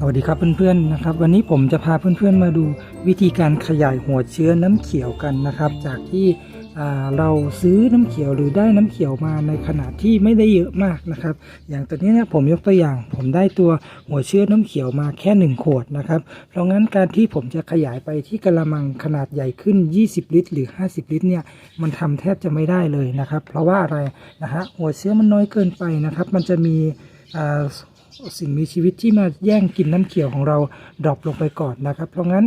สวัสดีครับเพื่อนๆนะครับ วันนี้ผมจะพาเพื่อนๆมาดูวิธีการขยายหัวเชื้อน้ำเขียวกันนะครับ จากที่เราซื้อน้ำเขียวหรือได้น้ำเขียวมาในขนาดที่ไม่ได้เยอะมากนะครับ อย่างตัวนี้นี่ยผมยกตัวอย่าง ผมได้ตัวหัวเชื้อน้ำเขียวมาแค่ 1 ขวดนะครับ เพราะงั้นการที่ผมจะขยายไปที่กระมังขนาดใหญ่ขึ้น 20 ลิตร หรือ 50 ลิตรเนี่ยมันทำแทบจะไม่ได้เลยนะครับ เพราะว่าอะไรนะฮะหัวเชื้อมันน้อยเกินไปนะครับ มันจะมีอ่า สิ่งมีชีวิตที่มาแย่งกินน้ำเขียวของเราดรอปลงไปก่อนนะครับ เพราะงั้น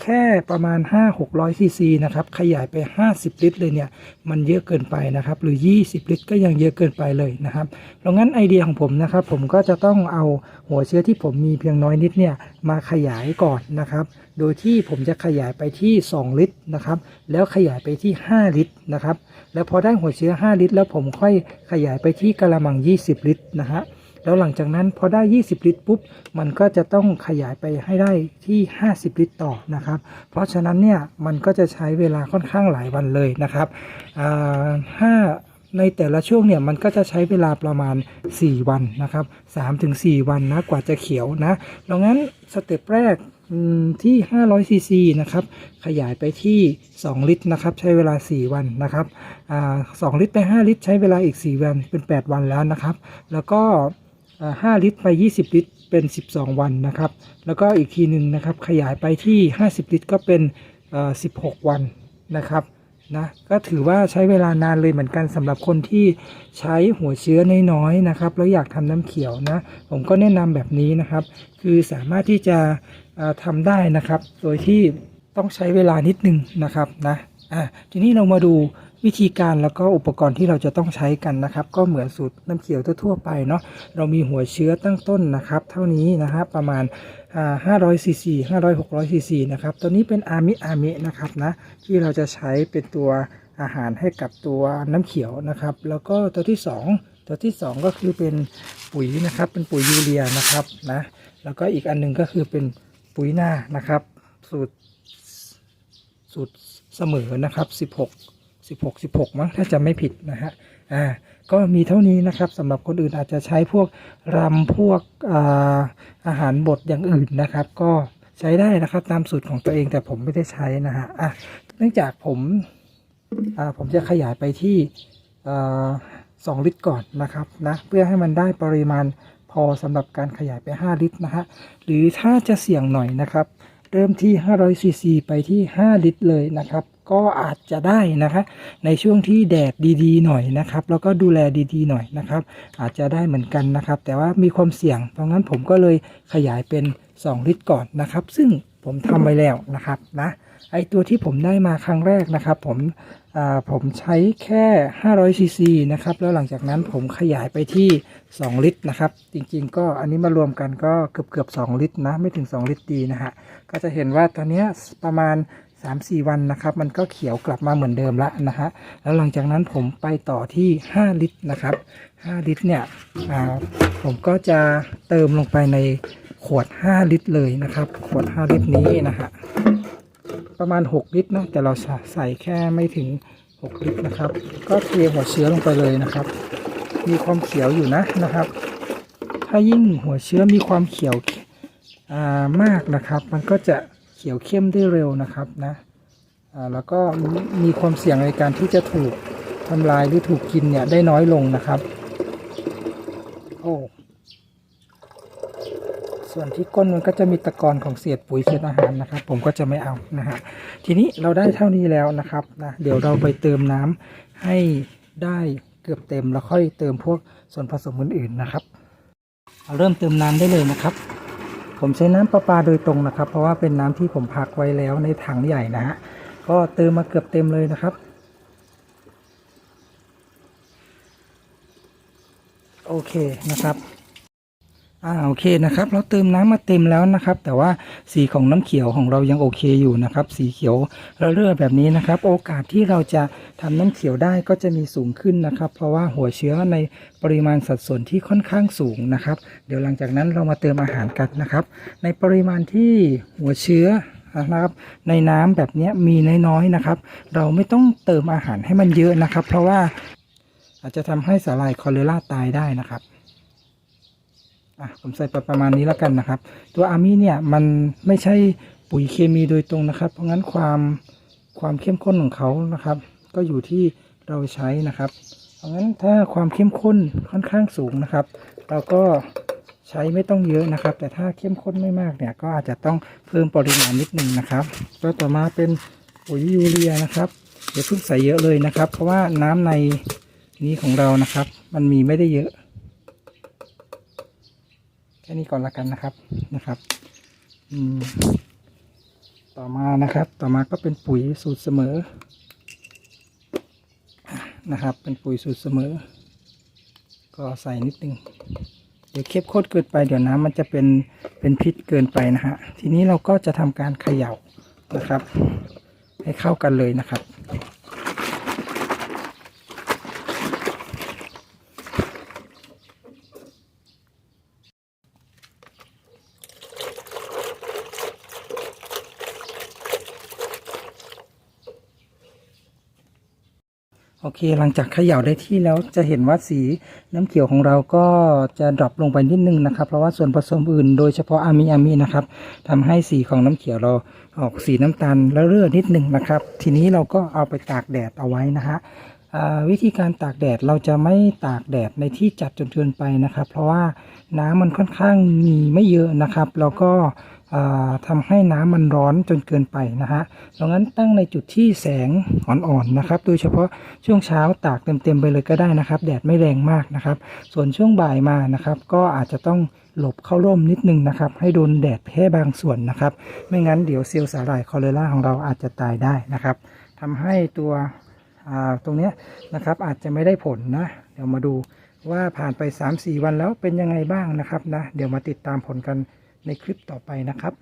แค่ประมาณ 5-600ซีซีนะครับ ขยายไป 50 ลิตรเลยเนี่ย มันเยอะเกินไปนะครับ หรือ 20 ลิตรก็ยังเยอะเกินไปเลยนะครับ เพราะงั้นไอเดียของผมนะครับ ผมก็จะต้องเอาหัวเชื้อที่ผมมีเพียงน้อยนิดเนี่ย มาขยายก่อนนะครับ โดยที่ผมจะขยายไปที่ 2 ลิตรนะครับ แล้วขยายไปที่ 5 ลิตรนะครับ แล้วพอได้หัวเชื้อ 5 ลิตร แล้วผมค่อยขยายไปที่กระมัง 20 ลิตรนะฮะ แล้วหลังจากนั้นพอได้ 20 ลิตรปุ๊บ มันก็จะต้องขยายไปให้ได้ที่ 50 ลิตรต่อนะครับ เพราะฉะนั้นเนี่ยมันก็จะใช้เวลาค่อนข้างหลายวันเลยนะครับห้าในแต่ละช่วงเนี่ยมันก็จะใช้เวลาประมาณ 4 วันนะครับ3-4 วันนะกว่าจะเขียวนะดังนั้นสเต็ปแรกที่ 500 ซีซีนะครับ ขยายไปที่ 2 ลิตรนะครับ ใช้เวลา 4 วันนะครับอ่า2ลิตรไป 5 ลิตร ใช้เวลาอีก 4 วัน เป็น 8 วันแล้วนะครับ แล้วก็ อ่า5ลิตรไป 20 ลิตรเป็น 12 วันนะครับ แล้วก็อีกทีหนึ่งนะครับขยายไปที่ 50 ลิตรก็เป็น16 วันนะครับนะก็ถือว่าใช้เวลานานเลยเหมือนกันสำหรับคนที่ใช้หัวเชื้อน้อยๆนะครับ แล้วอยากทำน้ำเขียวนะ ผมก็แนะนำแบบนี้นะครับ คือสามารถที่จะอ่าทำได้นะครับ โดยที่ต้องใช้เวลานิดนึงนะครับนะอะทีนี้เรามาดู วิธีการแล้วก็อุปกรณ์ที่เราจะต้องใช้กันนะครับ ก็เหมือนสูตรน้ำเขียวทั่วไปเนาะเรามีหัวเชื้อตั้งต้นนะครับ เท่านี้นะครับประมาณอ่า500ซีซี500 600ซีซีนะครับตัวนี้เป็นอามิอามินะครับนะที่เราจะใช้เป็นตัวอาหารให้กับตัวน้ำเขียวนะครับ แล้วก็ตัวที่ 2 ตัวที่ 2 ก็คือเป็นปุ๋ยนะครับ เป็นปุ๋ยยูเรียนะครับนะแล้วก็อีกอันหนึงก็คือเป็นปุ๋ยหน้านะครับ สูตรสูตรเสมอนะครับ 16 16 16 มั้งถ้าจะไม่ผิดนะฮะอ่าก็มีเท่านี้นะครับสำหรับคนอื่นอาจจะใช้พวกรำพวกอาอาหารบดอย่างอื่นนะครับ ก็ใช้ได้นะครับตามสูตรของตัวเองแต่ผมไม่ได้ใช้นะฮะอะเนื่องจากผมอ่าผมจะขยายไปที่อ่าสองลิตรก่อนนะครับนะเพื่อให้มันได้ปริมาณพอสำหรับการขยายไป 5 ลิตรนะฮะหรือถ้าจะเสี่ยงหน่อยนะครับ เริ่มที่ 500 ซีซี ไปที่ 5 ลิตรเลยนะครับ ก็อาจจะได้นะคะในช่วงที่แดดดีๆ หน่อยนะครับ แล้วก็ดูแลดีๆ หน่อยนะครับ อาจจะได้เหมือนกันนะครับ แต่ว่ามีความเสี่ยง เพราะงั้นผมก็เลยขยายเป็น 2 ลิตรก่อนนะครับ ซึ่งผมทำไว้แล้วนะครับนะ ไอตัวที่ผมได้มาครั้งแรกนะครับ ผมผมใช้แค่ 500ซีซีนะครับ แล้วหลังจากนั้นผมขยายไปที่ 2 ลิตรนะครับ จริงๆ ก็อันนี้มารวมกันก็เกือบเกือบ2ลิตรนะ ไม่ถึง 2 ลิตรดีนะฮะ ก็จะเห็นว่าตอนเนี้ยประมาณ 3-4 วันนะครับ มันก็เขียวกลับมาเหมือนเดิมละนะฮะ แล้วหลังจากนั้นผมไปต่อที่ 5 ลิตรนะครับ 5 ลิตรเนี่ยผมก็จะเติมลงไปในขวด 5 ลิตรเลยนะครับ ขวด 5 ลิตรนี้นะฮะ ประมาณ 6 ลิตรนะแต่เราใส่แค่ไม่ถึง 6 ลิตรนะครับ ก็เทหัวเชื้อลงไปเลยนะครับ มีความเขียวอยู่นะนะครับ ถ้ายิ่งหัวเชื้อมีความเขียวามากนะครับ มันก็จะเขียวเข้มได้เร็วนะครับนะแล้วก็มีมีความเสี่ยงในการที่จะถูกทำลายหรือถูกกินเนี่ยได้น้อยลงนะครับ โอ้ ส่วนที่ก้นมันก็จะมีตะกอนของเศษปุ๋ยเศษอาหารนะครับ ผมก็จะไม่เอานะฮะทีนี้เราได้เท่านี้แล้วนะครับนะเดี๋ยวเราไปเติมน้ำให้ได้เกือบเต็มแล้วค่อยเติมพวกส่วนผสมอื่นๆนะครับเอาเริ่มเติมน้ำได้เลยนะครับ ผมใช้น้ำประปาโดยตรงนะครับ เพราะว่าเป็นน้ำที่ผมพักไว้แล้วในถังใหญ่นะฮะก็เติมมาเกือบเต็มเลยนะครับโอเคนะครับ อ่าโอเคนะครับเราเติมน้ำมาเต็มแล้วนะครับ แต่ว่าสีของน้ำเขียวของเรายังโอเคอยู่นะครับ สีเขียวระเรื่อแบบนี้นะครับ โอกาสที่เราจะทำน้ำเขียวได้ก็จะมีสูงขึ้นนะครับ เพราะว่าหัวเชื้อในปริมาณสัดส่วนที่ค่อนข้างสูงนะครับ เดี๋ยวหลังจากนั้นเรามาเติมอาหารกันนะครับ ในปริมาณที่หัวเชื้อนะครับในน้ำแบบนี้มีน้อยๆนะครับ เราไม่ต้องเติมอาหารให้มันเยอะนะครับ เพราะว่าอาจจะทำให้สาหร่ายคอเลราตายได้นะครับ อะผมใส่ไปประมาณนี้แล้วกันนะครับ ตัวอาร์มี่เนี่ยมันไม่ใช่ปุ๋ยเคมีโดยตรงนะครับ เพราะงั้นความความเข้มข้นของเขานะครับ ก็อยู่ที่เราใช้นะครับ เพราะงั้นถ้าความเข้มข้นค่อนข้างสูงนะครับ เราก็ใช้ไม่ต้องเยอะนะครับ แต่ถ้าเข้มข้นไม่มากเนี่ยก็อาจจะต้องเพิ่มปริมาณนิดนึงนะครับก็ต่อมาเป็นปุ๋ยยูเรียนะครับเดี๋ยวเพิ่งใส่เยอะเลยนะครับ เพราะว่าน้ำในนี้ของเรานะครับ มันมีไม่ได้เยอะ ค่นี้ก่อนละกันนะครับนะครับอืมต่อมานะครับ ต่อมาก็เป็นปุ๋ยสูตรเสมอนะครับ เป็นปุ๋ยสูตรเสมอ ก็ใส่นิดนึงเดี๋ยวเข้มข้นเกินไปเดี๋ยวน้ำมันจะเป็นเป็นพิษเกินไปนะฮะทีนี้เราก็จะทำการเขย่านะครับ ให้เข้ากันเลยนะครับ อเคหลังจากเขย่าได้ที่แล้วจะเห็นว่าสีน้ำเขียวของเราก็จะดรอปลงไปนิดนึงนะครับ เพราะว่าส่วนผสมอื่นโดยเฉพาะอะมิอะมินะครับทำให้สีของน้ำเขียวเราออกสีน้ำตาลแล้วเลือดนิดนึงนะครับ ทีนี้เราก็เอาไปตากแดดเอาไว้นะฮะวิธีการตากแดดเราจะไม่ตากแดดในที่จัดจนเกินไปนะครับ เพราะว่าน้ำมันค่อนข้างมีไม่เยอะนะครับ แล้วก็ อ่าทำให้น้ำมันร้อนจนเกินไปนะฮะดังนั้นตั้งในจุดที่แสงอ่อนๆนะครับ โดยเฉพาะช่วงเช้าตากเต็มๆไปเลยก็ได้นะครับ แดดไม่แรงมากนะครับ ส่วนช่วงบ่ายมานะครับ ก็อาจจะต้องหลบเข้าร่มนิดนึงนะครับ ให้โดนแดดแค่บางส่วนนะครับ ไม่งั้นเดี๋ยวเซลล์สาหร่ายคอเลราของเราอาจจะตายได้นะครับทำให้ตัวตรงนี้นะครับอาจจะไม่ได้ผลนะ เดี๋ยวมาดูว่าผ่านไป 3-4 วันแล้วเป็นยังไงบ้างนะครับนะ เดี๋ยวมาติดตามผลกัน ในคลิปต่อไปนะครับ